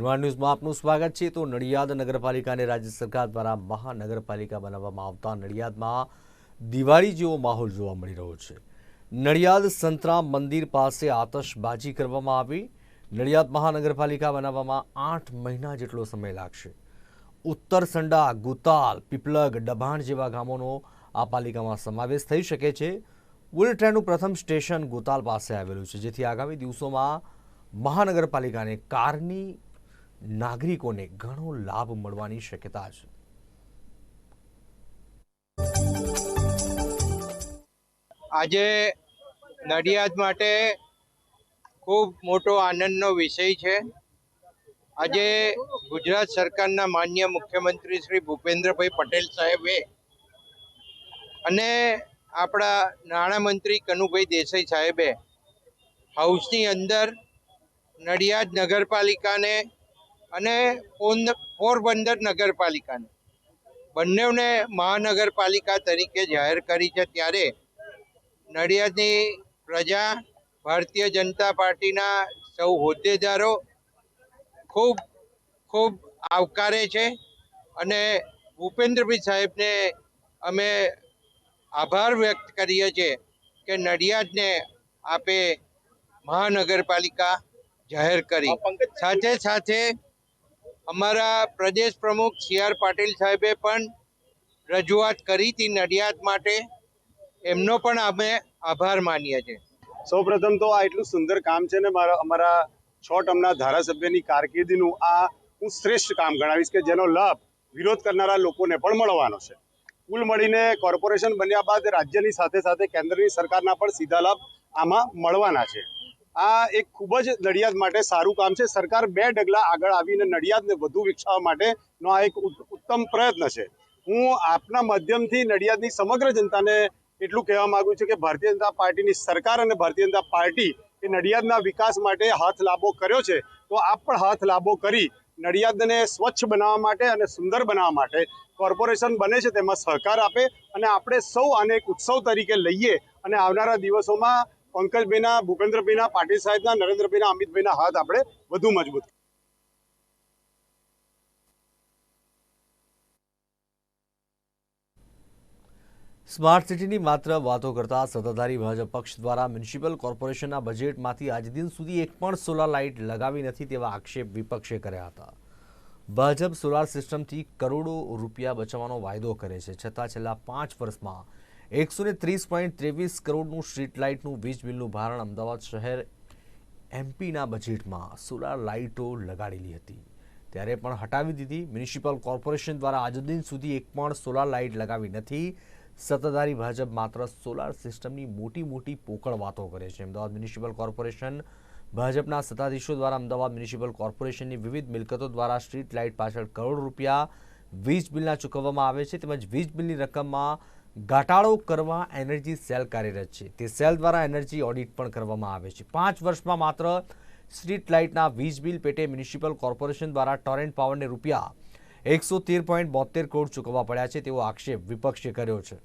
નિર્માણ ન્યૂઝમાં આપનું સ્વાગત છે. તો નડિયાદ નગરપાલિકાને રાજ્ય સરકાર દ્વારા મહાનગરપાલિકા બનાવવામાં આવતા નડિયાદમાં દિવાળી જેવો માહોલ જોવા મળી રહ્યો છે. નડિયાદ સંતરામ મંદિર પાસે આતશબાજી કરવામાં આવી. નડિયાદ મહાનગરપાલિકા બનાવવામાં આઠ મહિના જેટલો સમય લાગશે. ઉત્તર સંડા, ગુતાલ, પીપલગ, ડભાણ જેવા ગામોનો આ પાલિકામાં સમાવેશ થઈ શકે છે. બુલેટ ટ્રેનનું પ્રથમ સ્ટેશન ગોતાલ પાસે આવેલું છે, જેથી આગામી દિવસોમાં મહાનગરપાલિકાને કારની નાગરિકોને ઘણો લાભ મળવાની શક્યતા છે. આજે નડિયાદ માટે ખૂબ મોટો આનંદનો વિષય છે. આજે ગુજરાત સરકારના માન્ય મુખ્યમંત્રી શ્રી ભૂપેન્દ્રભાઈ પટેલ સાહેબે અને આપણા નાણામંત્રી કનુભાઈ દેસાઈ સાહેબે હાઉસની અંદર નડિયાદ નગરપાલિકાને અને પોરબંદર નગરપાલિકાને. બંનેને મહાનગરપાલિકા તરીકે જાહેર કરી છે. ત્યારે નડિયાદની પ્રજા ભારતીય જનતા પાર્ટીના સૌ હોદ્દેદારો ખૂબ ખૂબ આવકારે છે અને ભૂપેન્દ્રભાઈ સાહેબને અમે આભાર વ્યક્ત કરીએ છીએ કે નડિયાદને આપે મહાનગરપાલિકા જાહેર કરી. સાથે સાથે અમારા પ્રદેશ પ્રમુખ સી આર પાટીલ સાહેબે પણ રજૂઆત કરી હતી નડિયાદ માટે. એમનો પણ અમે આભાર માનીએ છીએ. સૌપ્રથમ તો આ એટલું સુંદર કામ છે ને મારા, અમારા છ ટર્મના ધારાસભ્યની કારકિર્દીનું આ હું શ્રેષ્ઠ કામ ગણાવીશ કે જેનો લાભ વિરોધ કરનારા લોકોને પણ મળવાનો છે. કુલ મળીને કોર્પોરેશન બન્યા બાદ રાજ્યની સાથે સાથે કેન્દ્રની સરકારના પણ સીધા લાભ આમાં મળવાના છે. આ એક ખૂબ જ નડિયાદ માટે સારું કામ છે. સરકાર બે ડગલા આગળ આવીને નડિયાદને વધુ વિકસાવવા માટેનો આ એક ઉત્તમ પ્રયત્ન છે. હું આપના માધ્યમથી નડિયાદની સમગ્ર જનતાને એટલું કહેવા માંગુ છું કે ભારતીય જનતા પાર્ટીની સરકાર અને ભારતીય જનતા પાર્ટી એ નડિયાદના વિકાસ માટે હાથ લાંબો કર્યો છે. તો આપ પણ હાથ લાંબો કરી નડિયાદને સ્વચ્છ બનાવવા માટે અને સુંદર બનાવવા માટે કોર્પોરેશન બને છે તેમાં સહકાર આપે અને આપણે સૌ આને એક ઉત્સવ તરીકે લઈએ અને આવનારા દિવસોમાં પંકજભાઈના, ભૂપેન્દ્રભાઈના, પાટીલ સાહેબના, નરેન્દ્રભાઈના, અમિતભાઈના હાથ આપણે વધુ મજબૂત સ્માર્ટ સિટીની માત્ર વાતો કરતા સત્તાધારી ભાજપ પક્ષ દ્વારા મ્યુનિસિપલ કોર્પોરેશનના બજેટમાંથી આજ દિન સુધી એક પણ સોલાર લાઇટ લગાવી નથી તેવા આક્ષેપ વિપક્ષે કર્યા હતા. ભાજપ સોલાર સિસ્ટમથી કરોડો રૂપિયા બચાવવાનો વાયદો કરે છે. છતાં છેલ્લા પાંચ વર્ષમાં એકસો ત્રીસ પોઈન્ટ ત્રેવીસ કરોડનું સ્ટ્રીટ લાઇટનું વીજ બિલનું ભારણ અમદાવાદ શહેર એમપીના બજેટમાં સોલાર લાઇટો લગાડેલી હતી. ત્યારે પણ હટાવી દીધી. મ્યુનિસિપલ કોર્પોરેશન દ્વારા આજ દિન સુધી એક પણ સોલાર લાઇટ લગાવી નથી. સત્તાધારી ભાજપ માત્ર સોલાર સિસ્ટમની મોટી મોટી પોકળ વાતો કરે છે. અમદાવાદ મ્યુનિસિપલ કોર્પોરેશન ભાજપના સત્તાધીશો દ્વારા અમદાવાદ મ્યુનિસિપલ કોર્પોરેશનની વિવિધ મિલકતો દ્વારા સ્ટ્રીટ લાઇટ પાછળ કરોડ રૂપિયા વીજ બિલના ચૂકવવામાં આવે છે. તેમજ વીજ બિલની રકમમાં ઘટાડો કરવા એનર્જી સેલ કાર્યરત છે. તે સેલ દ્વારા એનર્જી ઓડિટ પણ કરવામાં આવે છે. પાંચ વર્ષમાં માત્ર સ્ટ્રીટ લાઇટના વીજ બિલ પેટે મ્યુનિસિપલ કોર્પોરેશન દ્વારા ટોરેન્ટ પાવરને રૂપિયા એકસો તેર પોઈન્ટ બોતેર કરોડ ચૂકવવા પડ્યા છે તેવો આક્ષેપ વિપક્ષે કર્યો છે.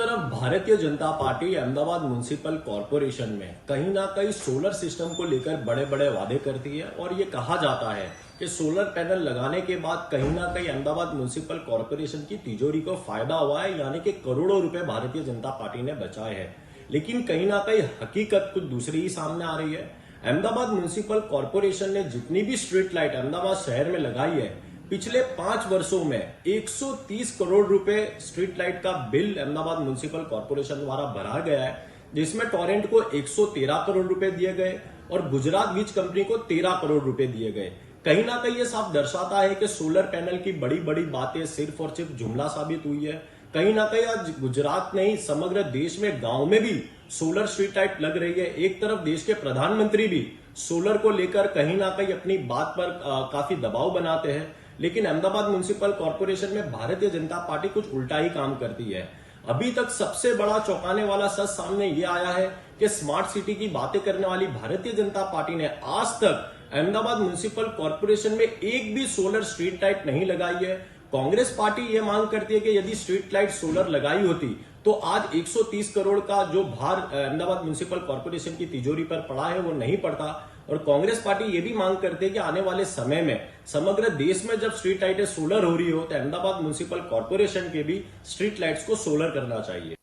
तरफ़ Bharatiya Janata party Ahmedabad municipal corporation में कहीं ना कहीं सोलर सिस्टम को लेकर बड़े बड़े वादे करती है और ये कहा जाता है कि सोलर पैनल लगाने के बाद कहीं ना कहीं अहमदाबाद म्यूनसिपल कॉरपोरेशन की तिजोरी को फ़ायदा हुआ है, यानी कि करोड़ों रुपए भारतीय जनता पार्टी ने बचाए हैं। लेकिन कहीं ना कहीं हकीकत कुछ दूसरी ही सामने आ रही है। अहमदाबाद म्यूनसिपल कॉरपोरेशन ने जितनी भी स्ट्रीट लाइट अहमदाबाद शहर में लगाई है पिछले पाँच वर्षों में 130 करोड़ रुपए स्ट्रीट लाइट का बिल अहमदाबाद म्यूनसिपल कॉरपोरेशन द्वारा भरा गया है जिसमें टोरेंट को 113 करोड़ रुपए दिए गए और गुजरात बीज कंपनी को 13 करोड़ रुपए दिए गए। कहीं ना कहीं ये साफ़ दर्शाता है कि सोलर पैनल की बड़ी बड़ी बातें सिर्फ़ और सिर्फ़ जुमला साबित हुई है। कहीं ना कहीं आज गुजरात नहीं समग्र देश में गाँव में भी सोलर स्ट्रीट लाइट लग रही है। एक तरफ़ देश के प्रधानमंत्री भी सोलर को लेकर कहीं ना कहीं अपनी बात पर अ, काफ़ी दबाव बनाते हैं। लेकिन अहमदाबाद म्यूनिसिपल कॉरपोरेशन में भारतीय जनता पार्टी कुछ उल्टा ही काम करती है। अभी तक सबसे बड़ा चौंकाने वाला सच सामने ये आया है कि स्मार्ट सिटी की बातें करने वाली भारतीय जनता पार्टी ने आज तक अहमदाबाद म्यूनिसिपल कॉरपोरेशन में एक भी सोलर स्ट्रीट लाइट नहीं लगाई है। कांग्रेस पार्टी ये मांग करती है कि यदि स्ट्रीट लाइट सोलर लगाई होती तो आज 130 करोड़ का जो भार अहमदाबाद म्यूनिसिपल कॉरपोरेशन की तिजोरी पर पड़ा है वो नहीं पड़ता और कांग्रेस पार्टी ये भी मांग करती है कि आने वाले समय में समग्र देश में जब स्ट्रीट लाइटें सोलर हो रही हो तो अहमदाबाद म्यूनिसिपल कॉरपोरेशन के भी स्ट्रीट लाइट्स को सोलर करना चाहिए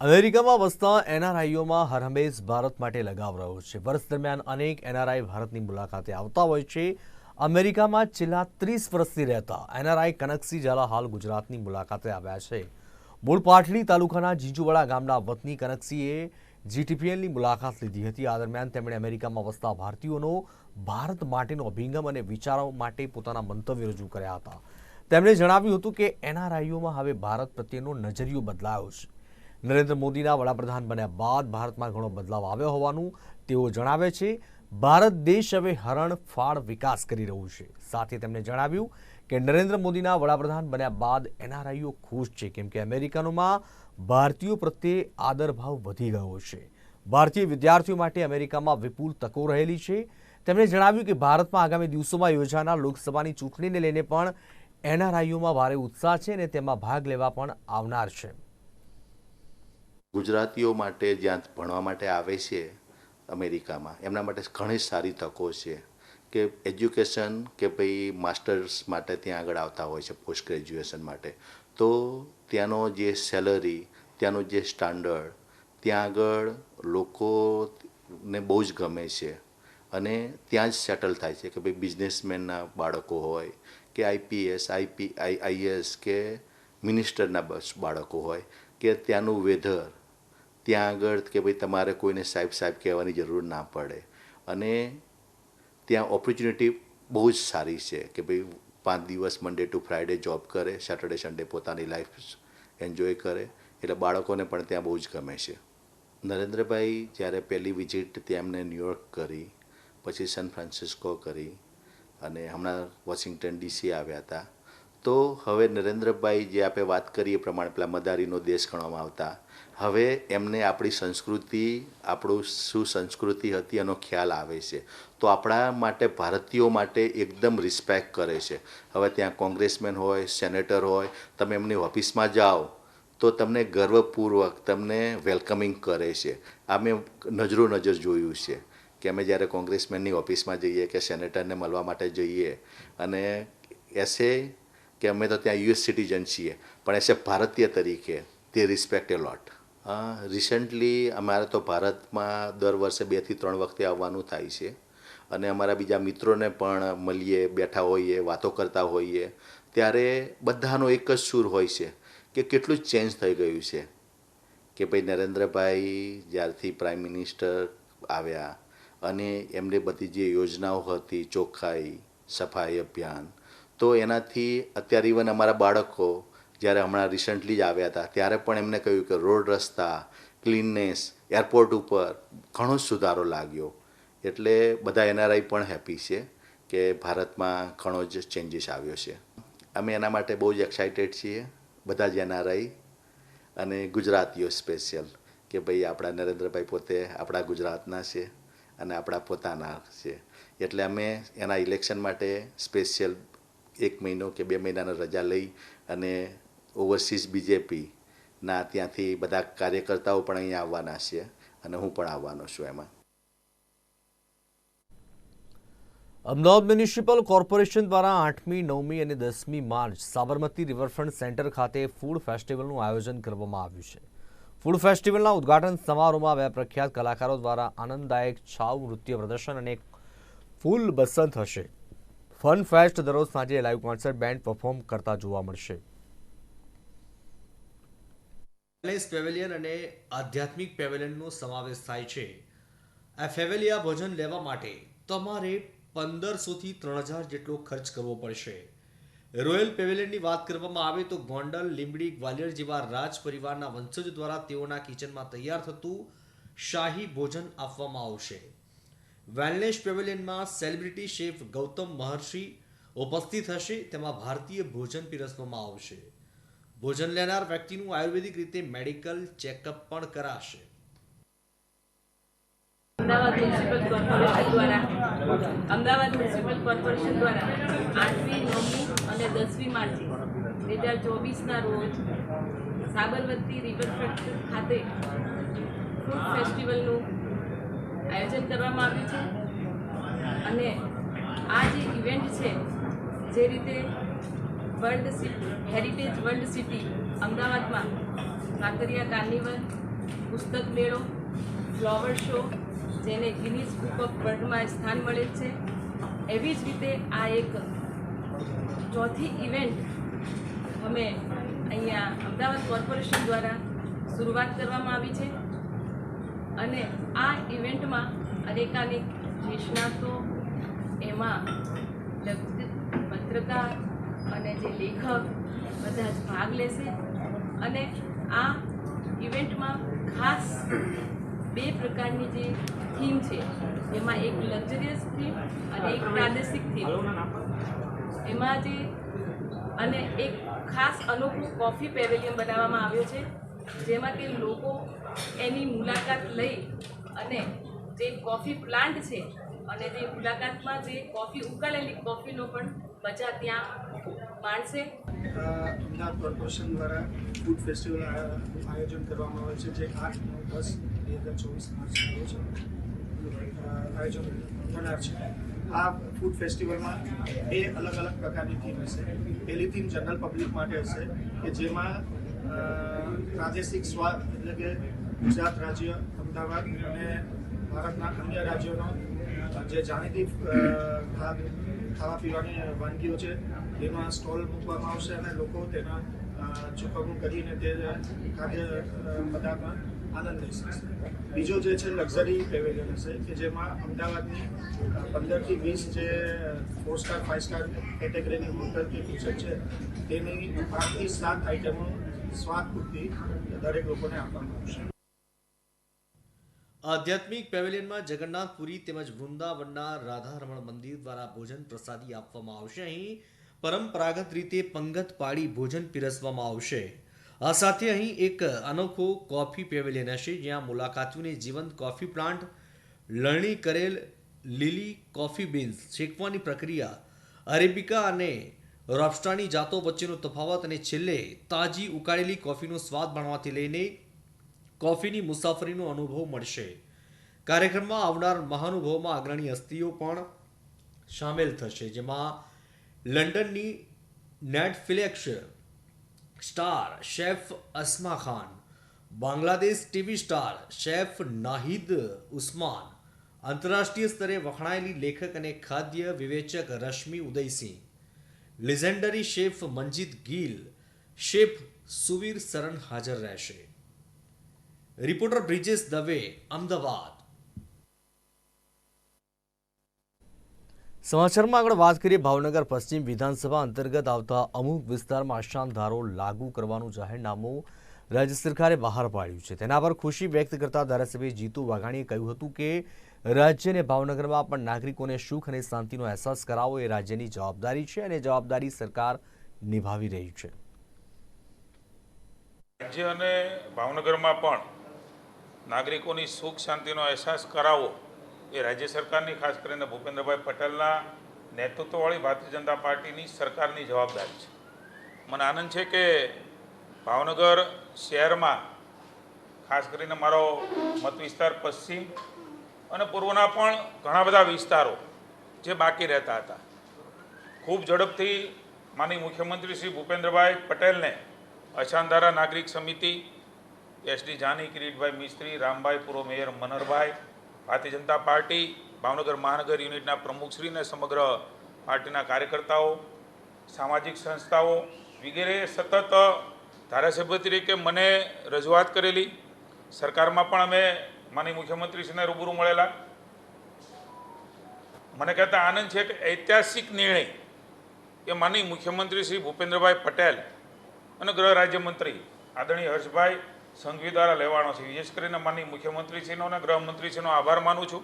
અમેરિકામાં વસતા એનઆરઆઈઓમાં હરહંમેશ ભારત માટે લગાવ રહ્યો છે વર્ષ દરમિયાન અનેક એનઆરઆઈ ભારતની મુલાકાતે આવતા હોય છે અમેરિકામાં છેલ્લા ત્રીસ વર્ષથી રહેતા એનઆરઆઈ કનકસિંહ ઝાલા હાલ ગુજરાતની મુલાકાતે આવ્યા છે. મૂળ પાટલી તાલુકાના જીજુવાડા ગામના વતની કનકસિંહે જીટીપીએલની મુલાકાત લીધી હતી. આ દરમિયાન તેમણે અમેરિકામાં વસતા ભારતીયોનો ભારત માટેનો અભિગમ અને વિચારો માટે પોતાના મંતવ્ય રજૂ કર્યા હતા. તેમણે જણાવ્યું હતું કે એનઆરઆઈઓમાં હવે ભારત પ્રત્યેનો નજરિયો બદલાયો છે. નરેન્દ્ર મોદીના વડાપ્રધાન બન્યા બાદ ભારતમાં ઘણો બદલાવ આવ્યો હોવાનું તેઓ જણાવે છે. ભારત દેશ હવે હરણફાળ વિકાસ કરી રહ્યું છે. સાથે તેમણે જણાવ્યું કે નરેન્દ્ર મોદીના વડાપ્રધાન બન્યા બાદ એનઆરઆઈઓ ખુશ છે, કેમ કે અમેરિકનોમાં ભારતીયો પ્રત્યે આદરભાવ વધી ગયો છે. ભારતીય વિદ્યાર્થીઓ માટે અમેરિકામાં વિપુલ તકો રહેલી છે. તેમણે જણાવ્યું કે ભારતમાં આગામી દિવસોમાં યોજાનાર લોકસભાની ચૂંટણીને લઈને પણ એનઆરઆઈઓમાં ભારે ઉત્સાહ છે અને તેમાં ભાગ લેવા પણ આવનાર છે. ગુજરાતીઓ માટે જ્યાં ભણવા માટે આવે છે અમેરિકામાં. એમના માટે ઘણી સારી તકો છે કે એજ્યુકેશન કે ભાઈ માસ્ટર્સ માટે ત્યાં આગળ આવતા હોય છે, પોસ્ટ ગ્રેજ્યુએશન માટે. તો ત્યાંનો જે સેલરી, ત્યાંનું જે સ્ટાન્ડર્ડ, ત્યાં આગળ લોકોને બહુ જ ગમે છે. અને ત્યાં જ સેટલ થાય છે કે ભાઈ બિઝનેસમેનના બાળકો હોય, કે આઈપીએસ, આઈપી આઈએસ કે મિનિસ્ટરના બાળકો હોય, કે ત્યાંનું વેધર ત્યાં આગળ કે ભાઈ તમારે કોઈને સાહેબ સાહેબ કહેવાની જરૂર ના પડે. અને ત્યાં ઓપોર્ચ્યુનિટી બહુ જ સારી છે કે ભાઈ પાંચ દિવસ મંડે ટુ ફ્રાઈડે જોબ કરે સેટરડે સન્ડે પોતાની લાઈફ એન્જોય કરે. એટલે બાળકોને પણ ત્યાં બહુ જ ગમે છે. નરેન્દ્રભાઈ જ્યારે પહેલી વિઝિટ ત્યાં એમને ન્યુયોર્ક કરી, પછી સેન ફ્રાન્સિસ્કો કરી, અને હમણાં વોશિંગ્ટન ડીસી આવ્યા હતા. તો હવે નરેન્દ્રભાઈ જે આપણે વાત કરીએ એ પ્રમાણે પેલા મદારીનો દેશ ગણવામાં આવતા હવે એમને આપણી સંસ્કૃતિ, આપણું શું સંસ્કૃતિ હતી એનો ખ્યાલ આવે છે. તો આપણા માટે, ભારતીયો માટે એકદમ રિસ્પેક્ટ કરે છે. હવે ત્યાં કોંગ્રેસમેન હોય સેનેટર હોય, તમે એમની ઓફિસમાં જાઓ, તો તમને ગર્વપૂર્વક તમને વેલકમિંગ કરે છે. આ મેં નજરો નજર જોયું છે કે અમે જ્યારે કોંગ્રેસમેનની ઓફિસમાં જઈએ કે સેનેટરને મળવા માટે જઈએ અને એસે કે અમે તો ત્યાં યુએસ સિટીઝન છીએ, પણ એસે ભારતીય તરીકે તે રિસ્પેક્ટ એ લોટ રિસન્ટલી અમારે તો ભારતમાં દર વર્ષે બેથી ત્રણ વખતે આવવાનું થાય છે. અને અમારા બીજા મિત્રોને પણ મળીએ, બેઠા હોઈએ, વાતો કરતા હોઈએ. ત્યારે બધાનો એક જ સૂર હોય છે કે કેટલું ચેન્જ થઈ ગયું છે. કે ભાઈ નરેન્દ્રભાઈ જ્યારથી પ્રાઇમ મિનિસ્ટર આવ્યા અને એમને બધી જે યોજનાઓ હતી, ચોખ્ખાઈ, સફાઈ અભિયાન, તો એનાથી અત્યારે ઇવન અમારા બાળકો જ્યારે હમણાં રિસન્ટલી જ આવ્યા હતા, ત્યારે પણ એમને કહ્યું કે રોડ રસ્તા ક્લીનનેસ એરપોર્ટ ઉપર ઘણો જ સુધારો લાગ્યો. એટલે બધા એનઆરઆઈ પણ હેપી છે કે ભારતમાં ઘણો જ ચેન્જીસ આવ્યો છે. અમે એના માટે બહુ જ એક્સાઇટેડ છીએ, બધા જ એનઆરઆઈ અને ગુજરાતીઓ સ્પેશિયલ કે ભાઈ આપણા નરેન્દ્રભાઈ પોતે આપણા ગુજરાતના છે અને આપણા પોતાના છે. એટલે અમે એના ઇલેક્શન માટે સ્પેશિયલ એક મહિનો કે બે મહિનાના રજા લઈ અને ઓવરસીઝ બીજેપીના ત્યાંથી બધા કાર્યકર્તાઓ પણ અહીંયા આવવાના છે અને હું પણ આવવાનો છું એમાં. અમદાવાદ મ્યુનિસિપલ કોર્પોરેશન દ્વારા આઠમી, નવમી અને દસમી March Sabarmati riverfront centre food food ફેસ્ટિવલનું આયોજન કરવામાં આવ્યું છે. ફૂડ ફેસ્ટિવલના ઉદ્ઘાટન સમારોહમાં બે પ્રખ્યાત કલાકારો દ્વારા આનંદદાયક છાવ નૃત્ય પ્રદર્શન અને ફૂલ બસંત હશે. ફન ફેસ્ટ દરરોજ સાંજે લાઈવ કોન્સર્ટ બેન્ડ પરફોર્મ કરતા જોવા મળશે. પેવેલિયન અને આધ્યાત્મિક પેવેલિયનનો સમાવેશ થાય છે. આ ફેવેલિયા ભોજન લેવા માટે તમારે પંદરસોથી ત્રણ હજાર જેટલો ખર્ચ કરવો પડશે. રોયલ પેવેલિયનની વાત કરવામાં આવે તો ગોંડલ, લીંબડી, ગ્વાલિયર જેવા રાજ પરિવારના વંશજો દ્વારા તેઓના કિચનમાં તૈયાર થતું શાહી ભોજન આપવામાં આવશે. વેલનેસ પેવેલિયનમાં સેલિબ્રિટી શેફ ગૌતમ મહર્ષિ ઉપસ્થિત હશે. તેમાં ભારતીય ભોજન પીરસવામાં આવશે. ભોજન લેનાર વ્યક્તિનું આયુર્વેદિક રીતે મેડિકલ ચેકઅપ પણ કરાશે. અમદાવાદ મ્યુનિસિપલ કોર્પોરેશન દ્વારા, અમદાવાદ મ્યુનિસિપલ કોર્પોરેશન દ્વારા આઠમી, નવમી અને દસમી માર્ચે બે હજાર ચોવીસના રોજ સાબરમતી રિવરફ્રન્ટ ખાતે ફૂડ ફેસ્ટિવલનું આયોજન કરવામાં આવ્યું છે. અને આ જે ઇવેન્ટ છે, જે રીતે world city heritage world city, અમદાવાદમાં કાંકરિયા કાર્નિવલ, પુસ્તક મેળો ફ્લાવર શો જેને ગિનીઝ બુક ઓફ વર્લ્ડમાં સ્થાન મળે છે. એવી જ રીતે આ એક ચોથી ઇવેન્ટ અમે અહીંયા અમદાવાદ કોર્પોરેશન દ્વારા શરૂઆત કરવામાં આવી છે. અને આ ઇવેન્ટમાં અનેકાનેક નિષ્ણાતો, એમાં પત્રકાર અને જે લેખક બધા જ ભાગ લેશે. અને આ ઇવેન્ટમાં ખાસ બે પ્રકારની જે થીમ છે, એમાં એક લક્ઝરિયસ થીમ અને એક પ્રાદેશિક થીમ એમાં જે અને એક ખાસ અનોખું કોફી પેવેલિયન બનાવવામાં આવ્યો છે, જેમાં કે લોકો એની મુલાકાત લઈ અને જે કોફી પ્લાન્ટ છે અને જે મુલાકાતમાં જે કોફી ઉકાળેલી કોફીનો પણ મજા ત્યાં માણશે અમદાવાદ કોર્પોરેશન દ્વારા ફૂડ ફેસ્ટિવલ આયોજન કરવામાં આવે છે, જે આઠ, નવ, દસ, બે હજાર ચોવીસ માર્ચના આયોજન થનાર છે. આ ફૂડ ફેસ્ટિવલમાં બે અલગ અલગ પ્રકારની થીમ હશે. પહેલી થીમ જનરલ પબ્લિક માટે હશે, કે જેમાં પ્રાદેશિક સ્વાદ એટલે કે ગુજરાત રાજ્ય, અમદાવાદ અને ભારતના અન્ય રાજ્યોનો જે જાણીતી ખા- ખાવા પીવાની વાનગીઓ છે તેમાં સ્ટોલ મૂકવામાં આવશે અને લોકો તેના ચૂકવણું કરીને તે ખાદ્ય પદાર્થમાં આનંદ લઈ શકશે. બીજો જે છે, લક્ઝરી પેવેલિયન હશે, કે જેમાં અમદાવાદની પંદરથી વીસ જે ફોર સ્ટાર ફાઇવ સ્ટાર કેટેગરીની હોટલ કે કિચન છે, તેની પાંચથી સાત આઇટમો સ્વાદ પૂરતી દરેક લોકોને આપવામાં આવશે. આધ્યાત્મિક પેવેલિયનમાં જગન્નાથપુરી તેમજ વૃંદાવનના રાધારમણ મંદિર દ્વારા ભોજન પ્રસાદી આપવામાં આવશે. અહીં પરંપરાગત રીતે પંગત પાડી ભોજન પીરસવામાં આવશે. આ સાથે અહીં એક અનોખો કોફી પેવેલિયન હશે, જ્યાં મુલાકાતીઓને જીવંત કોફી પ્લાન્ટ, લણણી કરેલ લીલી કોફી બીન્સ, શેકવાની પ્રક્રિયા, અરેબિકા અને રોબસ્ટાની જાતો વચ્ચેનો તફાવત અને છેલ્લે તાજી ઉકાળેલી કોફીનો સ્વાદ માણવાથી લઈને કોફીની મુસાફરીનો અનુભવ મળશે. કાર્યક્રમમાં આવનાર મહાનુભવમાં અગ્રણી હસ્તીઓ પણ સામેલ થશે, જેમાં લંડનની Netflix star chef Asma Khan, Bangladesh TV star chef Nahid Usman, આંતરરાષ્ટ્રીય સ્તરે વખણાયેલી લેખક અને ખાદ્ય વિવેચક Rashmi Udaysingh legendary chef Manjit Gill, chef Suvir Saran હાજર રહેશે. રિપોર્ટર બ્રિજેશ દવે અમદાવાદ સમાચારમાં આગળ વાત કરીએ ભાવનગર પશ્ચિમ વિધાનસભા અંતર્ગત આવતા અમુક વિસ્તારમાં અશાંત ધારો લાગુ કરવાનું જાહેરનામું રાજ્ય સરકારે બહાર પાડ્યું છે. તેના પર ખુશી વ્યક્ત કરતા ધારાસભ્ય જીતુ વાઘાણીએ કહ્યું હતું કે રાજ્ય અને ભાવનગરમાં પણ નાગરિકોને સુખ અને શાંતિનો અહેસાસ કરાવવો એ રાજ્યની જવાબદારી છે અને જવાબદારી સરકાર નિભાવી રહી છે. રાજ્ય અને ભાવનગરમાં પણ નાગરિકોની સુખ શાંતિનો અહેસાસ કરાવવો એ રાજ્ય સરકારની ખાસ કરીને ભૂપેન્દ્રભાઈ પટેલના નેતૃત્વવાળી ભારતીય જનતા પાર્ટીની સરકારની જવાબદારી છે. મને આનંદ છે કે ભાવનગર શહેરમાં, ખાસ કરીને મારો મત વિસ્તાર પશ્ચિમ અને પૂર્વના પણ ઘણા બધા વિસ્તારો જે બાકી રહેતા હતા. ખૂબ ઝડપથી માનીય મુખ્યમંત્રી શ્રી ભૂપેન્દ્રભાઈ પટેલને અછાંધારા નાગરિક સમિતિ એસડી જાની, કિરીટભાઈ મિસ્ત્રી, રામભાઈ પૂર્વ મેયર મનરભાઈ, ભારતીય જનતા પાર્ટી, ભાવનગર મહાનગર યુનિટના પ્રમુખશ્રીને સમગ્ર પાર્ટીના કાર્યકર્તાઓ, સામાજિક સંસ્થાઓ વગેરે સતત ધારાસભ્ય તરીકે મને રજૂઆત કરેલી. સરકારમાં પણ અમે માનીય મુખ્યમંત્રીશ્રીને રૂબરૂ મળેલા. મને કહેતા આનંદ છે કે ઐતિહાસિક નિર્ણય એ માનીય મુખ્યમંત્રી શ્રી ભૂપેન્દ્રભાઈ પટેલ અને ગૃહ રાજ્યમંત્રી આદરણીય હર્ષભાઈ સંઘવી દ્વારા લેવાનો છે. વિશેષ કરીને માનની મુખ્યમંત્રીશ્રીનો અને ગૃહમંત્રીશ્રીનો આભાર માનું છું.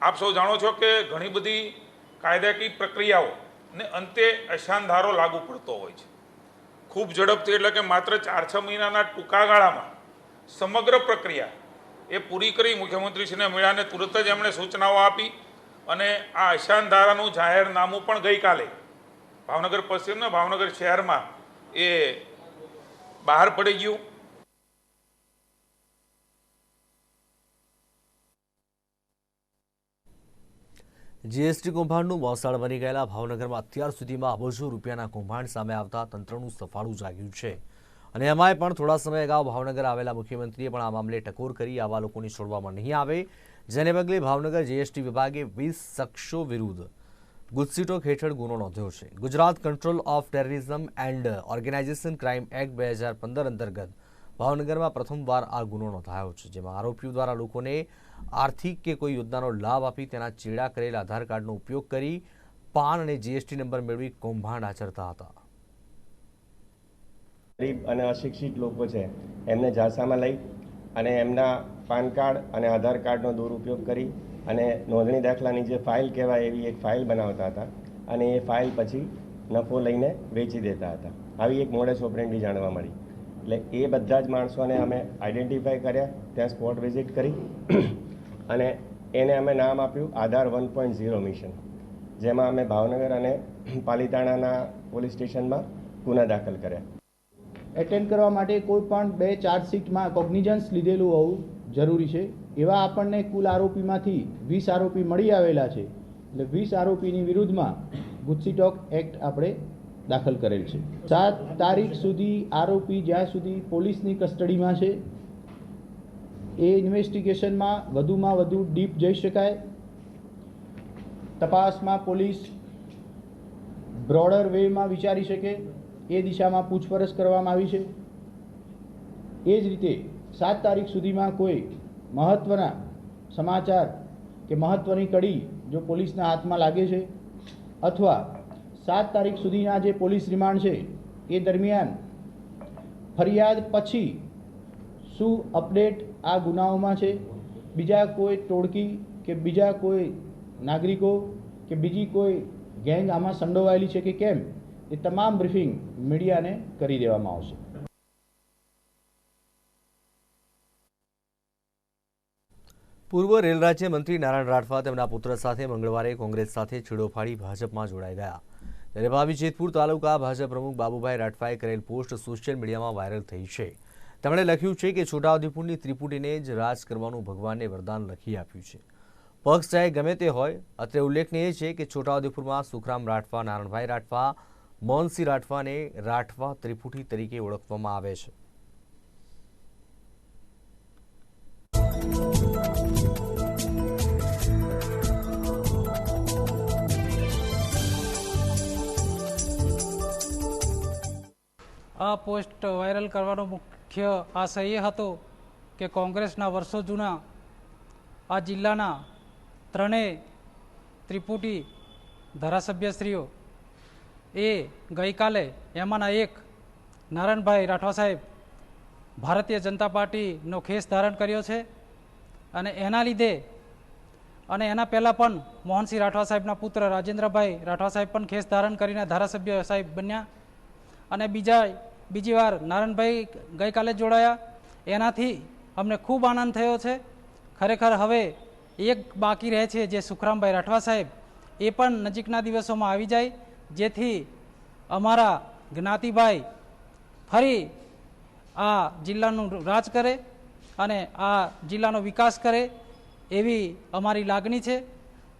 આપ સૌ જાણો છો કે ઘણી બધી કાયદાકીય પ્રક્રિયાઓ ને અંતે અશાનધારો લાગુ પડતો હોય છે. ખૂબ ઝડપથી એટલે કે માત્ર ચાર છ મહિનાના ટૂંકા ગાળામાં સમગ્ર પ્રક્રિયા એ પૂરી કરી મુખ્યમંત્રીશ્રીને મળ્યાને તુરત જ એમણે સૂચનાઓ આપી અને આ અશાનધારાનું જાહેરનામું પણ ગઈકાલે ભાવનગર પશ્ચિમને ભાવનગર શહેરમાં એ બહાર પડી ગયું. જીએસટી કૌભાંડનું મોસાળ બની ગયેલા ભાવનગરમાં અત્યાર સુધીમાં અબજો રૂપિયાના કૌભાંડ સામે આવતા તંત્રનું સફાળું જાગ્યું છે. અને એમાંય પણ થોડા સમય અગાઉ ભાવનગર આવેલા મુખ્યમંત્રીએ પણ આ મામલે ટકોર કરી આવા લોકોને છોડવામાં નહીં આવે, જેને પગલે ભાવનગર જીએસટી વિભાગે વીસ શખ્સો વિરુદ્ધ ગુજસીટો હેઠળ ગુનો નોંધ્યો છે. Gujarat control of terrorism and organisation crime act બે હજાર પંદર અંતર્ગત ભાવનગરમાં પ્રથમવાર આ ગુનો નોંધાયો છે, જેમાં આરોપીઓ દ્વારા લોકોને આર્થિક કે કોઈ યોજનાનો લાભ આપી તેના ચેડા કરેલ આધાર કાર્ડનો ઉપયોગ કરી પાન અને જીએસટી નંબર મેળવી કૌભાંડ આચરતા હતા. ગરીબ અને અશિક્ષિત લોકો છે, એમને ઝાંસામાં લઈ અને એમના પાન કાર્ડ અને આધાર કાર્ડનો દુરુપયોગ કરી અને નોંધણી દાખલાની જે ફાઇલ કહેવાય એવી એક ફાઇલ બનાવતા હતા અને એ ફાઇલ પછી નફો લઈને વેચી દેતા હતા. આવી એક મોડે ઓપરેન્ડી જાણવા મળી. એટલે એ બધા જ માણસોને અમે આઈડેન્ટિફાય કર્યા, ત્યાં સ્પોટ વિઝિટ કરી. અને એને અમે નામ આપ્યું Aadhaar one point zero mission. જેમાં અમે ભાવનગર અને પાલીતાણાના પોલીસ સ્ટેશનમાં ગુના દાખલ કર્યા. એટેન્ડ કરવા માટે કોઈ પણ બે ચાર્જશીટમાં કોગ્નિઝન્સ લીધેલું હોવું જરૂરી છે. એવા આપણને કુલ આરોપીમાંથી વીસ આરોપી મળી આવેલા છે. એટલે વીસ આરોપીની વિરુદ્ધમાં ગુજસીટોક એક્ટ આપણે દાખલ કરેલ છે. સાત તારીખ સુધી આરોપી જ્યાં સુધી પોલીસની કસ્ટડીમાં છે એ ઇન્વેસ્ટિગેશનમાં વધુમાં વધુ ડીપ જઈ શકાય. તપાસમાં પોલીસ બ્રોડર વેમાં વિચારી શકે, એ દિશામાં પૂછપરછ કરવામાં આવી છે. એ જ રીતે સાત તારીખ સુધીમાં કોઈ મહત્ત્વના સમાચાર કે મહત્ત્વની કડી જો પોલીસના હાથમાં લાગે છે, અથવા સાત તારીખ સુધીના જે પોલીસ રિમાન્ડ છે, એ દરમિયાન ફરિયાદ પછી શું અપડેટ આ ગુનાઓમાં છે. બીજા કોઈ ટોળકી કે બીજા કોઈ નાગરિકો કે બીજી કોઈ ગેંગ આમાં સંડોવાયેલી છે કે કેમ, એ તમામ બ્રીફિંગ મીડિયાને કરી દેવામાં આવશે. પૂર્વ રેલ રાજ્યમંત્રી નારાયણ રાઠવા તેમના પુત્ર સાથે મંગળવારે કોંગ્રેસ સાથે છેડો ફાડી ભાજપમાં જોડાઈ ગયા. ત્યારે ભાવી જેતપુર તાલુકા ભાજપ પ્રમુખ બાબુભાઈ રાઠવાએ કરેલ પોસ્ટ સોશિયલ મીડિયામાં વાયરલ થઈ છે. તેમણે લખ્યું છે કે છોટાઉદેપુરની ત્રિપુટીને જ રાજ કરવાનું ભગવાનને વરદાન લખી આપ્યું છે. પક્ષ ચાહે ગમે તે હોય, અત્રે ઉલ્લેખનીય છે કે છોટાઉદેપુરમાં સુખરામ રાઠવા, નારાયણભાઈ રાઠવા, મોહનસિંહ રાઠવાને રાઠવા ત્રિપુટી તરીકે ઓળખવામાં આવે છે. આ પોસ્ટ વાયરલ કરવાનો મુખ્ય આશય એ હતો કે કોંગ્રેસના વર્ષો જૂના આ જિલ્લાના ત્રણેય ત્રિપુટી ધારાસભ્યશ્રીઓ એ ગઈકાલે એમાંના એક નારાયણભાઈ રાઠવા સાહેબ ભારતીય જનતા પાર્ટીનો ખેસ ધારણ કર્યો છે અને એના લીધે અને એના પહેલાં પણ મોહનસિંહ રાઠવા સાહેબના પુત્ર રાજેન્દ્રભાઈ રાઠવા સાહેબ પણ ખેસ ધારણ કરીને ધારાસભ્ય સાહેબ બન્યા અને બીજા બીજી વાર નારાયણભાઈ ગઈકાલે જોડાયા. એનાથી અમને ખૂબ આનંદ થયો છે. ખરેખર હવે એક બાકી રહે છે જે સુખરામભાઈ રાઠવા સાહેબ, એ પણ નજીકના દિવસોમાં આવી જાય. જેથી અમારા જ્ઞાતિભાઈ ફરી આ જિલ્લાનું રાજ કરે અને આ જિલ્લાનો વિકાસ કરે એવી અમારી લાગણી છે.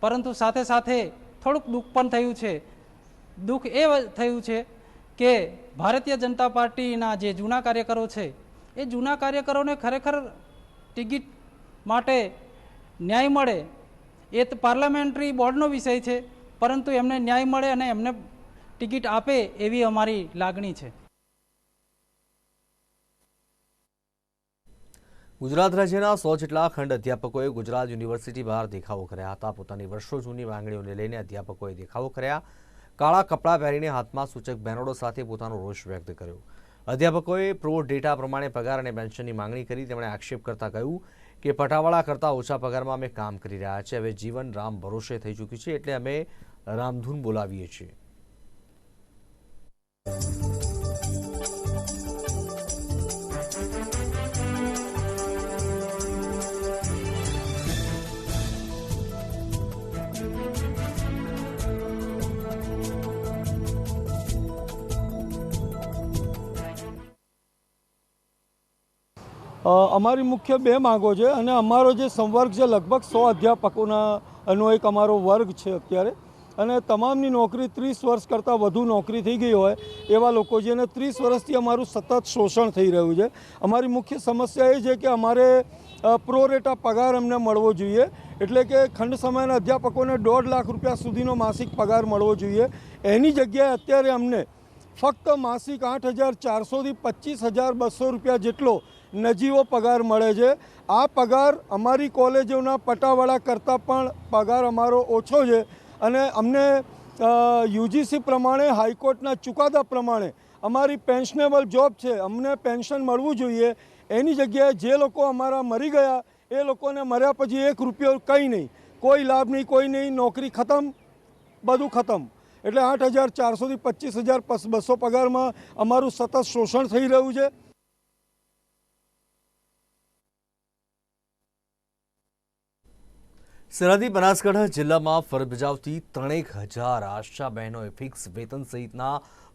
પરંતુ સાથે સાથે થોડુંક દુઃખ પણ થયું છે. દુઃખ એ થયું છે કે ભારતીય જનતા પાર્ટીના જે જૂના કાર્યકરો છે, એ જૂના કાર્યકરોને ખરેખર ટિકિટ માટે ન્યાય મળે. એ પાર્લામેન્ટરી બોર્ડનો વિષય છે, પરંતુ એમને ન્યાય મળે અને એમને ટિકિટ આપે એવી અમારી લાગણી છે. ગુજરાત રાજ્યના સો જેટલા ખંડ અધ્યાપકોએ ગુજરાત યુનિવર્સિટી બહાર દેખાવો કર્યા હતા. પોતાની વર્ષો જૂની માંગણીઓને લઈને અધ્યાપકોએ દેખાવો કર્યા. કાળા કપડાં પહેરીને હાથમાં સૂચક બેનરો સાથે પોતાનો રોષ વ્યક્ત કર્યો. અધ્યાપકોએ પ્રો ડેટા પ્રમાણે પગાર અને પેન્શનની માંગણી કરી. તેમણે આક્ષેપ કરતા કહ્યું કે પટાવાળા કરતાં ઓછા પગારમાં અમે કામ કરી રહ્યા છીએ. હવે જીવન રામ ભરોસે થઈ ચૂક્યું છે એટલે અમે રામધૂન બોલાવીએ છીએ. અમારી મુખ્ય બે માંગો છે અને અમારો જે સંવર્ગ છે લગભગ સો અધ્યાપકોના, એનો એક અમારો વર્ગ છે અત્યારે. અને તમામની નોકરી ત્રીસ વર્ષ કરતાં વધુ નોકરી થઈ ગઈ હોય એવા લોકો છે અને ત્રીસ વર્ષથી અમારું સતત શોષણ થઈ રહ્યું છે. અમારી મુખ્ય સમસ્યા એ છે કે અમારે પ્રોરેટા પગાર અમને મળવો જોઈએ. એટલે કે ખંડ સમયના અધ્યાપકોને દોઢ લાખ રૂપિયા સુધીનો માસિક પગાર મળવો જોઈએ. એની જગ્યાએ અત્યારે અમને ફક્ત માસિક આઠ હજાર ચારસોથી પચીસ હજાર બસો રૂપિયા જેટલો નજીવો પગાર મળે છે. આ પગાર અમારી કોલેજોના પટાવાળા કરતાં પણ પગાર અમારો ઓછો છે. અને અમને યુજીસી પ્રમાણે, હાઈકોર્ટના ચુકાદા પ્રમાણે અમારી પેન્શનેબલ જોબ છે. અમને પેન્શન મળવું જોઈએ. એની જગ્યાએ જે લોકો અમારા મરી ગયા, એ લોકોને મર્યા પછી એક રૂપિયો કંઈ નહીં. કોઈ લાભ નહીં, કોઈ નહીં, નોકરી ખતમ, બધું ખતમ. એટલે આઠ હજાર ચારસોથી પચીસ હજાર બસો પગારમાં અમારું સતત શોષણ થઈ રહ્યું છે. સરહદી બનાસકાંઠા જિલ્લામાં ફરજ બજાવતી ત્રણેક હજાર આશા બહેનોએ ફિક્સ વેતન સહિતના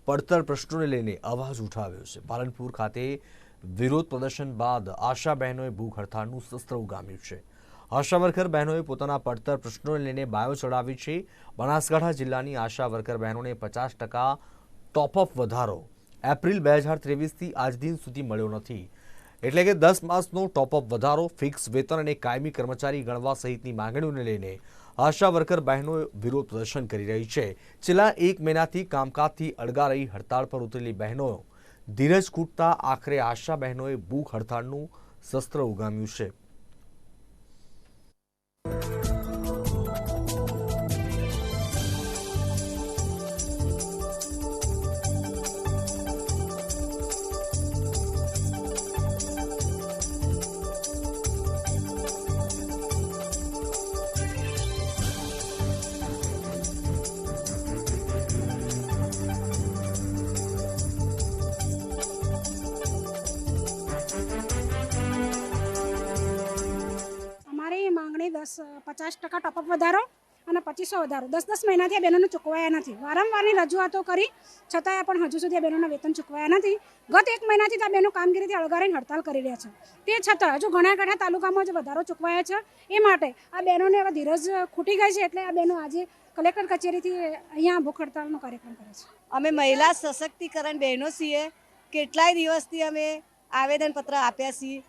પડતર પ્રશ્નોને લઈને અવાજ ઉઠાવ્યો છે. પાલનપુર ખાતે વિરોધ પ્રદર્શન બાદ આશા બહેનોએ ભૂખ હડતાળનું શસ્ત્ર ઉગામ્યું છે. આશા વર્કર બહેનોએ પોતાના પડતર પ્રશ્નોને લઈને બાયો ચડાવી છે. બનાસકાંઠા જિલ્લાની આશા વર્કર બહેનોને પચાસ ટકા ટોપઅપ વધારો એપ્રિલ બે હજાર ત્રેવીસથી આજ દિન સુધી મળ્યો નથી. એટલે કે દસ માસનો ટોપઅપ વધારો ફિક્સ વેતન અને કાયમી કર્મચારી ગણવા સહિતની માંગણીઓને લઈને આશા વર્કર બહેનો વિરોધ પ્રદર્શન કરી રહી છે. છેલ્લા એક મહિનાથી કામકાજથી અળગા રહી હડતાળ પર ઉતરેલી બહેનો ધીરજ કૂટતા આખરે આશા બહેનોએ ભૂખ હડતાળનું શસ્ત્ર ઉગામ્યું છે. પચાસ ટકા ટોપઅપ વધારો અને પચીસો વધારો. દસ દસ મહિનાથી આ બહેનોને ચૂકવાયા નથી. વારંવારની રજૂઆતો કરી, છતાંય પણ હજુ સુધી આ બહેનોના વેતન ચૂકવાયા નથી. ગત એક મહિનાથી આ બહેનો કામગીરીથી અળગારીને હડતાલ કરી રહ્યા છે. તે છતાં હજુ ઘણા ઘણા તાલુકામાં જ વધારો ચૂકવાયા છે. એ માટે આ બહેનોને હવે ધીરજ ખૂટી ગઈ છે એટલે આ બહેનો આજે કલેક્ટર કચેરીથી અહીંયા ભૂખ હડતાલનો કાર્યક્રમ કરે છે. અમે મહિલા સશક્તિકરણ બહેનો છીએ. કેટલાય દિવસથી અમે આવેદનપત્ર આપ્યા છીએ.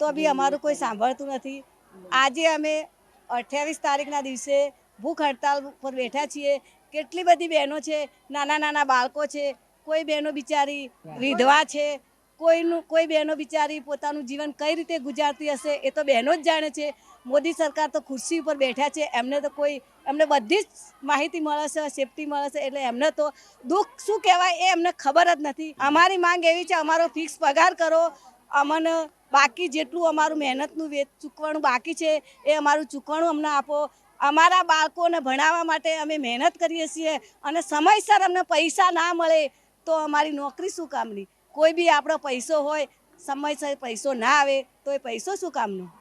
તો બી અમારું કોઈ સાંભળતું નથી. આજે અમે અઠ્યાવીસ તારીખના દિવસે ભૂખ હડતાલ પર બેઠા છીએ. કેટલી બધી બહેનો છે, નાના નાના બાળકો છે, કોઈ બહેનો બિચારી વિધવા છે, કોઈનું, કોઈ બહેનો બિચારી પોતાનું જીવન કઈ રીતે ગુજારતી હશે એ તો બહેનો જ જાણે છે. મોદી સરકાર તો ખુરશી ઉપર બેઠા છે, એમને તો કોઈ, એમને બધી જ માહિતી મળે છે સેફટી મળે છે એટલે એમને તો દુઃખ શું કહેવાય એ એમને ખબર જ નથી. અમારી માંગ એવી છે, અમારો ફિક્સ પગાર કરો અમને બાકી જેટલું અમારું મહેનતનું વેત ચૂકવણું બાકી છે, એ અમારું ચૂકવણું અમને આપો. અમારા બાળકોને ભણાવવા માટે અમે મહેનત કરીએ છીએ અને સમયસર અમને પૈસા ના મળે તો અમારી નોકરી શું કામની? કોઈ બી આપણો પૈસો હોય, સમયસર પૈસો ના આવે તો એ પૈસો શું કામનો?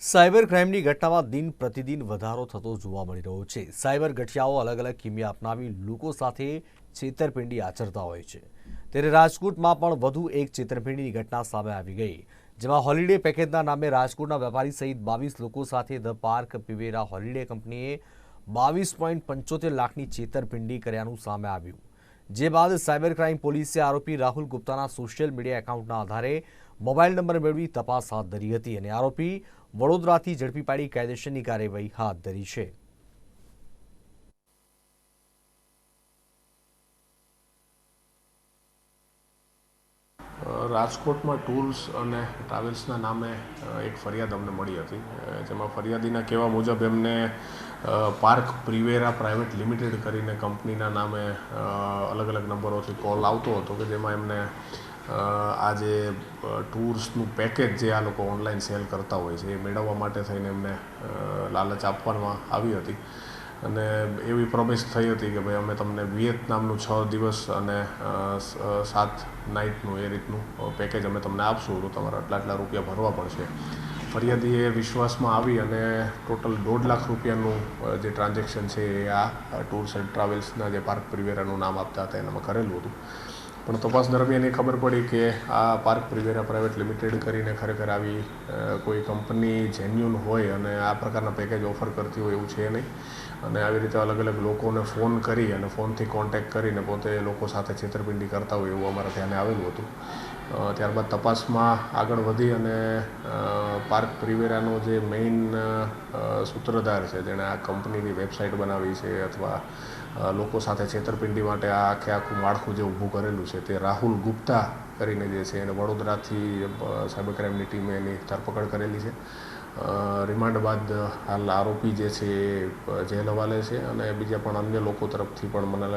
સાયબર ક્રાઇમની ઘટનામાં દિન પ્રતિદિન વધારો થતો જોવા મળી રહ્યો છે. સાયબર ગઠિયાઓ અલગ અલગ કિમિયા અપનાવી લોકો સાથે છેતરપિંડી આચરતા હોય છે. ત્યારે રાજકોટમાં પણ વધુ એક છેતરપિંડીની ઘટના સામે આવી ગઈ, જેમાં હોલિડે પેકેજના નામે રાજકોટના વેપારી સહિત બાવીસ લોકો સાથે ધ પાર્ક, પીવેરા હોલિડે કંપનીએ બાવીસ પોઈન્ટ પંચોતેર લાખની છેતરપિંડી કર્યાનું સામે આવ્યું. જે બાદ સાયબર ક્રાઇમ પોલીસે આરોપી રાહુલ ગુપ્તાના સોશિયલ મીડિયા એકાઉન્ટના આધારે મોબાઈલ નંબર મેળવી તપાસ હાથ ધરી હતી અને આરોપી વડોદરાથી ઝડપી પાડી કાયદેસરની કાર્યવાહી હાથ ધરી છે. રાજકોટમાં ટૂર્સ અને ટ્રાવેલ્સના નામે એક ફરિયાદ અમને મળી હતી. જેમાં ફરિયાદીના કહેવા મુજબ એમને પાર્ક પ્રિવેરા પ્રાઇવેટ લિમિટેડ કરીને કંપનીના નામે અલગ અલગ નંબરોથી કોલ આવતો હતો કે જેમાં એમને આ જે ટૂર્સનું પેકેજ જે આ લોકો ઓનલાઈન સેલ કરતા હોય છે, એ મેળવવા માટે થઈને એમને લાલચ આપવામાં આવી હતી. અને એવી પ્રોમિસ થઈ હતી કે ભાઈ અમે તમને વિયેતનામનું છ દિવસ અને સાત નાઇટનું એ રીતનું પેકેજ અમે તમને આપશું. તો તમારે આટલા આટલા રૂપિયા ભરવા પડશે. ફરિયાદી એ વિશ્વાસમાં આવી અને ટોટલ દોઢ લાખ રૂપિયાનું જે ટ્રાન્ઝેક્શન છે એ આ ટૂર્સ એન્ડ ટ્રાવેલ્સના જે પાર્ક પ્રિવેરાનું નામ આપતા હતા, એનામાં કરેલું હતું. પણ તપાસ દરમિયાન એ ખબર પડી કે આ પાર્ક પ્રિવેરા પ્રાઇવેટ લિમિટેડ કરીને ખરેખર આવી કોઈ કંપની જેન્યુન હોય અને આ પ્રકારના પેકેજ ઓફર કરતી હોય એવું છે નહીં. અને આવી રીતે અલગ અલગ લોકોને ફોન કરી અને ફોનથી કોન્ટેક્ટ કરીને પોતે લોકો સાથે છેતરપિંડી કરતા હોય એવું અમારા ધ્યાને આવેલું હતું. ત્યારબાદ તપાસમાં આગળ વધી અને પાર્ક પ્રિવેરાનો જે મેઇન સૂત્રધાર છે, જેણે આ કંપનીની વેબસાઇટ બનાવી છે અથવા લોકો સાથે છેતરપિંડી માટે આ આખે આખું માળખું જે ઊભું કરેલું છે તે રાહુલ ગુપ્તા કરીને જે છે એને વડોદરાથી સાયબર ક્રાઇમની ટીમે એની ધરપકડ કરેલી છે. રિમાન્ડ બાદ હાલ આરોપી જે છે એ જેલ હવાલે છે અને બીજા પણ અન્ય લોકો તરફથી પણ મને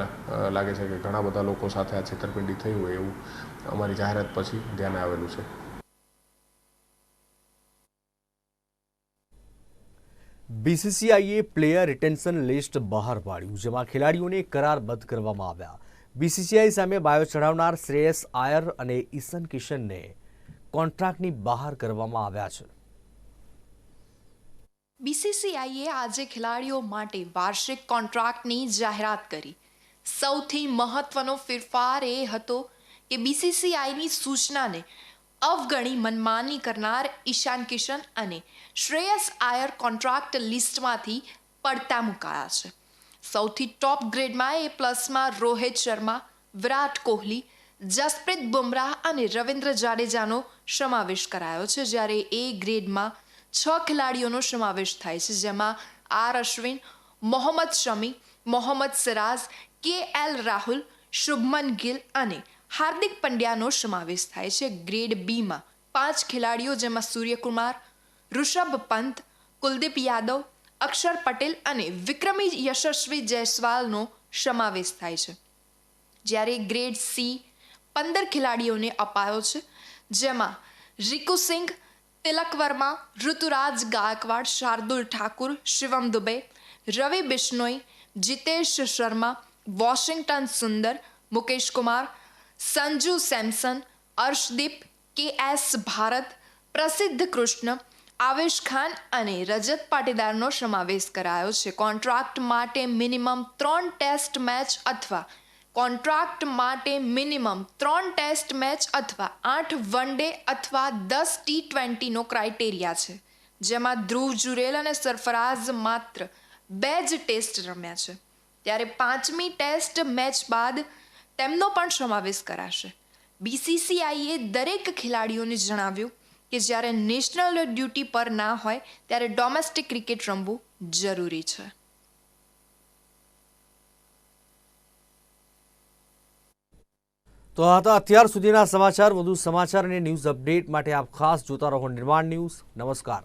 લાગે છે કે ઘણા બધા લોકો સાથે આ છેતરપિંડી થઈ હોય એવું અમારી જાહેરાત પછી ધ્યાને આવેલું છે. બીસીસીઆઈએ પ્લેયર રિટેન્શન લિસ્ટ બહાર પાડ્યું, જેમાં ખેલાડીઓને કરારબદ્ધ કરવામાં આવ્યા. બીસીસીઆઈ સામે બાયો ચઢાવનાર શ્રેયસ આયર અને ઈશન કિશનને કોન્ટ્રાક્ટની બહાર કરવામાં આવ્યા છે. બીસીસીઆઈએ આજે ખેલાડીઓ માટે વાર્ષિક કોન્ટ્રાક્ટની જાહેરાત કરી. સૌથી મહત્વનો ફેરફાર એ હતો કે બીસીસીઆઈની સૂચનાને અવગણી મનમાની કરનાર ઈશાન કિશન અને શ્રેયસ આયર કોન્ટ્રાક્ટ લિસ્ટમાંથી પડતા મુકાયા છે. સૌથી ટોપ ગ્રેડમાં એ પ્લસમાં રોહિત શર્મા, વિરાટ કોહલી, જસપ્રીત બુમરાહ અને રવિન્દ્ર જાડેજાનો સમાવેશ કરાયો છે, જ્યારે એ ગ્રેડમાં છ ખેલાડીઓનો સમાવેશ થાય છે, જેમાં R Ashwin, Mohammed Shami, Mohammed Siraj K L Rahul, Shubman Gill અને હાર્દિક પંડ્યાનો સમાવેશ થાય છે ગ્રેડ બીમાં પાંચ ખેલાડીઓ જેમાં સૂર્યકુમાર, ઋષભ પંત, કુલદીપ યાદવ, અક્ષર પટેલ અને વિક્રમી યશસ્વી જયસ્વાલનો સમાવેશ થાય છે. જ્યારે ગ્રેડ સી પંદર ખેલાડીઓને અપાયો છે, જેમાં Rinku Singh, Tilak Varma, Ruturaj Gaikwad, Shardul Thakur, Shivam Dube, Ravi Bishnoi, Jitesh Sharma, Washington Sundar Mukesh Kumar Sanju Samson, Arshdeep K S Bharat, પ્રસિદ્ધ કૃષ્ણ, આવેશ ખાન અને રજત પાટીદારનો સમાવેશ કરાયો છે. કોન્ટ્રાક્ટ માટે મિનિમમ ત્રણ ટેસ્ટ મેચ અથવા કોન્ટ્રાક્ટ માટે મિનિમમ ત્રણ ટેસ્ટ મેચ અથવા આઠ વન ડે અથવા દસ ટી ટ્વેન્ટીનો ક્રાઇટેરિયા છે, જેમાં ધ્રુવ જુરેલ અને સરફરાઝ માત્ર બે જ ટેસ્ટ રમ્યા છે. ત્યારે પાંચમી ટેસ્ટ મેચ બાદ તેમનો પણ સમાવેશ કરાશે. બીસીસીઆઈએ દરેક ખેલાડીઓને જણાવ્યું કે જ્યારે નેશનલ ડ્યુટી પર ના હોય, ત્યારે ડોમેસ્ટિક ક્રિકેટ રમવું જરૂરી છે. તો આ તો અત્યાર સુધીના સમાચાર. વધુ સમાચાર અને ન્યૂઝ અપડેટ માટે આપ ખાસ જોતા રહો નિર્માણ ન્યૂઝ. નમસ્કાર.